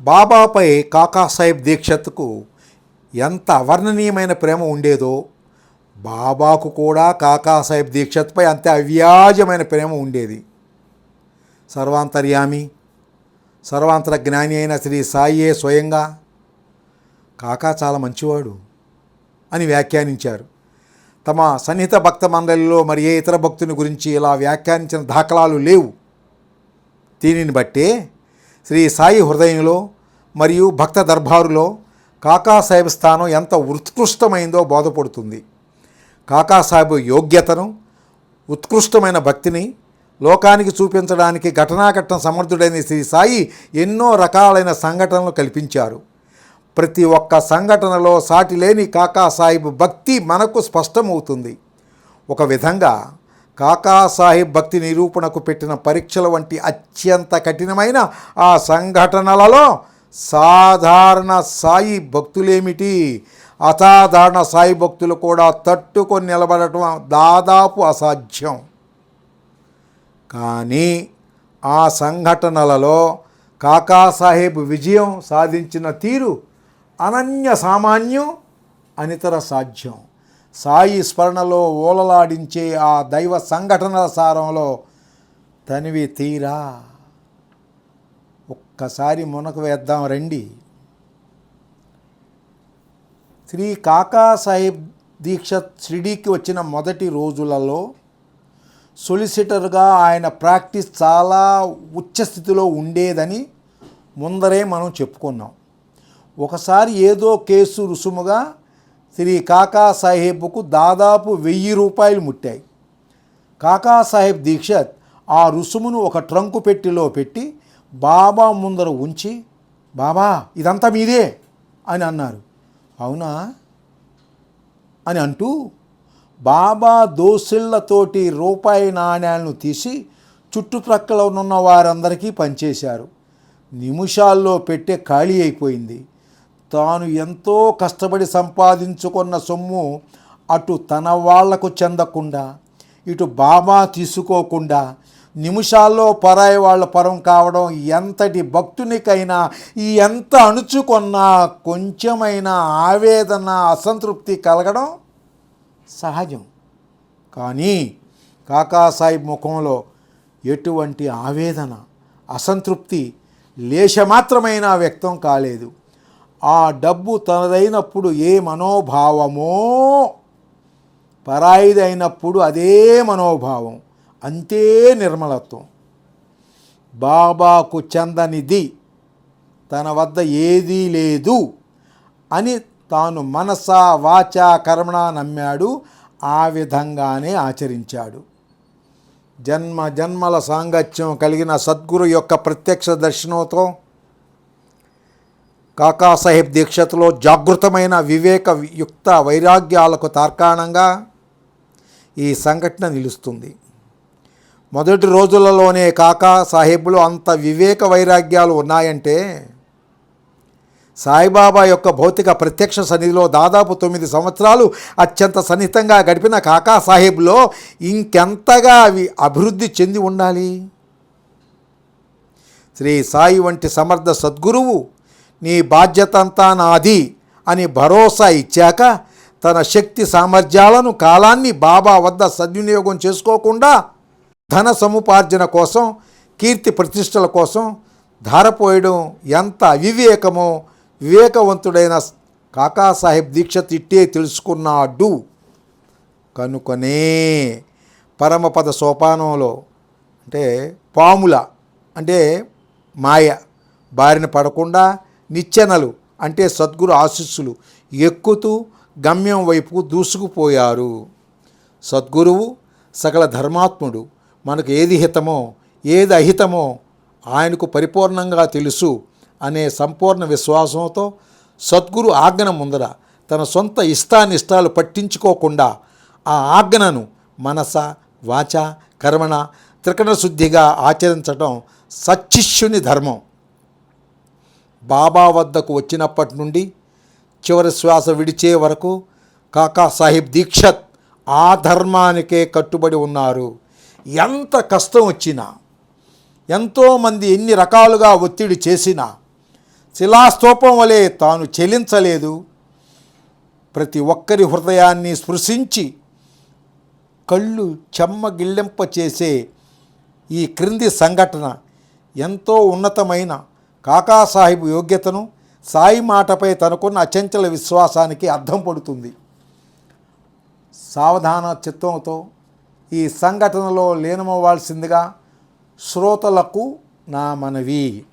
బాబాపై కాకాసాహెబ్ దీక్షత్కు ఎంత అవర్ణనీయమైన ప్రేమ ఉండేదో బాబాకు కూడా కాకాసాహెబ్ దీక్షత్పై అంతే అవ్యాజమైన ప్రేమ ఉండేది. సర్వాంతర్యామి సర్వాంతర జ్ఞాని అయిన శ్రీ సాయియే స్వయంగా కాకా చాలా మంచివాడు అని వ్యాఖ్యానించారు. తమ సన్నిహిత భక్త మండలిలో మరి ఏ ఇతర భక్తుని గురించి ఇలా వ్యాఖ్యానించిన దాఖలాలు లేవు. దీనిని బట్టే శ్రీ సాయి హృదయంలో మరియు భక్త దర్బారులో కాకాసాహెబ్ స్థానం ఎంత ఉత్కృష్టమైందో బోధపడుతుంది. కాకాసాహెబ్ యోగ్యతను ఉత్కృష్టమైన భక్తిని లోకానికి చూపించడానికి ఘటనాఘట్టం సమర్థుడైన శ్రీ సాయి ఎన్నో రకాలైన సంఘటనలు కల్పించారు. ప్రతి ఒక్క సంఘటనలో సాటి లేని కాకాసాహెబ్ భక్తి మనకు స్పష్టమవుతుంది. ఒక విధంగా కాకాసాహెబ్ భక్తి నిరూపణకు పెట్టిన పరీక్షల వంటి అత్యంత కఠినమైన ఆ సంఘటనలలో సాధారణ సాయి భక్తులేమిటి? అసాధారణ సాయి భక్తులు కూడా తట్టుకొని నిలబడటం దాదాపు అసాధ్యం. కానీ ఆ సంఘటనలలో కాకాసాహెబ్ విజయం సాధించిన తీరు అనన్య సామాన్యం అనితర సాధ్యం. సాయి స్మరణలో ఓలలాడించే ఆ దైవ సంఘటనల సారంలో తనివి తీరా. ఒక్కసారి మునకు వేద్దాం రండి. శ్రీ కాకాసాహెబ్ దీక్షత్ షిరిడీకి వచ్చిన మొదటి రోజులలో సొలిసిటర్గా ఆయన ప్రాక్టీస్ చాలా ఉచ్చస్థితిలో ఉండేదని ముందరే మనం చెప్పుకున్నాం. ఒకసారి ఏదో కేసు రుసుముగా శ్రీ కాకా సాహెబ్కు దాదాపు వెయ్యి రూపాయలు ముట్టాయి. కాకా సాహెబ్ దీక్షత్ ఆ రుసుమును ఒక ట్రంకు పెట్టిలో పెట్టి బాబా ముందర ఉంచి బాబా ఇదంతా మీదే అని అన్నారు. అవునా? అని అంటూ బాబా దోసిళ్ళతోటి రూపాయి నాణ్యాలను తీసి చుట్టుప్రక్కల ఉన్న వారందరికీ పనిచేశారు నిమిషాల్లో పెట్టే ఖాళీ అయిపోయింది. తాను ఎంతో కష్టపడి సంపాదించుకున్న సొమ్ము అటు తన వాళ్ళకు చెందకుండా ఇటు బాబా తీసుకోకుండా నిమిషాల్లో పరాయి వాళ్ళ పరం కావడం ఎంతటి భక్తునికైనా ఎంత అణుచుకున్నా కొంచెమైనా ఆవేదన అసంతృప్తి కలగడం సహజం. కానీ కాకాసాహెబ్ ముఖంలో ఎటువంటి ఆవేదన అసంతృప్తి లేశమాత్రమైన వ్యక్తం కాలేదు. ఆ డబ్బు తనదైనప్పుడు ఏ మనోభావమో పరాయిదైనప్పుడు అదే మనోభావం అంతే నిర్మలత్వం. బాబాకు చెందనిది తన వద్ద ఏదీ లేదు అని తాను మనస వాచ కర్మణ నమ్మాడు ఆ విధంగానే ఆచరించాడు. జన్మ జన్మల సాంగత్యం కలిగిన సద్గురు యొక్క ప్రత్యక్ష దర్శనంతో కాకాసాహెబ్ దీక్షతలో జాగృతమైన వివేక యుక్త వైరాగ్యాలకు తార్కాణంగా ఈ సంఘటన నిలుస్తుంది. మొదటి రోజులలోనే కాకా సాహెబ్లో అంత వివేక వైరాగ్యాలు ఉన్నాయంటే సాయిబాబా యొక్క భౌతిక ప్రత్యక్ష సన్నిధిలో దాదాపు తొమ్మిది సంవత్సరాలు అత్యంత సన్నిహితంగా గడిపిన కాకా సాహెబ్లో ఇంకెంతగా అవి అభివృద్ధి చెంది ఉండాలి? శ్రీ సాయి వంటి సమర్థ సద్గురువు నీ బాధ్యత అంతా నాది అని భరోసా ఇచ్చాక తన శక్తి సామర్థ్యాలను కాలాన్ని బాబా వద్ద సద్వినియోగం చేసుకోకుండా ధన సముపార్జన కోసం కీర్తి ప్రతిష్టల కోసం ధారపోయడం ఎంత అవివేకమో వివేకవంతుడైన కాకాసాహెబ్ దీక్షత్ ఇట్టే తెలుసుకున్నాడు. కనుకనే పరమపద సోపానంలో అంటే పాముల అంటే మాయ బారిన పడకుండా నిచ్చెనలు అంటే సద్గురు ఆశీస్సులు ఎక్కుతూ గమ్యం వైపు దూసుకుపోయారు. సద్గురువు సకల ధర్మాత్ముడు. మనకు ఏది హితమో ఏది అహితమో ఆయనకు పరిపూర్ణంగా తెలుసు అనే సంపూర్ణ విశ్వాసంతో సద్గురు ఆజ్ఞన ముందర తన సొంత ఇష్టానిష్టాలు పట్టించుకోకుండా ఆ ఆజ్ఞను మనస వాచ కర్మణ త్రికరణ శుద్ధిగా ఆచరించడం సచ్చిష్యుని ధర్మం. బాబా వద్దకు వచ్చినప్పటి నుండి చివరి శ్వాస విడిచే వరకు కాకా సాహిబ్ దీక్షత్ ఆ ధర్మానికే కట్టుబడి ఉన్నారు. ఎంత కష్టం వచ్చినా ఎంతోమంది ఎన్ని రకాలుగా ఒత్తిడి చేసినా శిలాస్తూపం వలె తాను చెలించలేదు. ప్రతి ఒక్కరి హృదయాన్ని స్పృశించి కళ్ళు చెమ్మగిళ్ళింప చేసే ఈ క్రింది సంఘటన ఎంతో ఉన్నతమైన కాకాసాహిబ్ యోగ్యతను సాయి మాటపై తనకున్న అచంచల విశ్వాసానికి అర్థం పడుతుంది. సావధాన చిత్తంతో ఈ సంఘటనలో లీనమవ్వాల్సిందిగా శ్రోతలకు నా మనవి.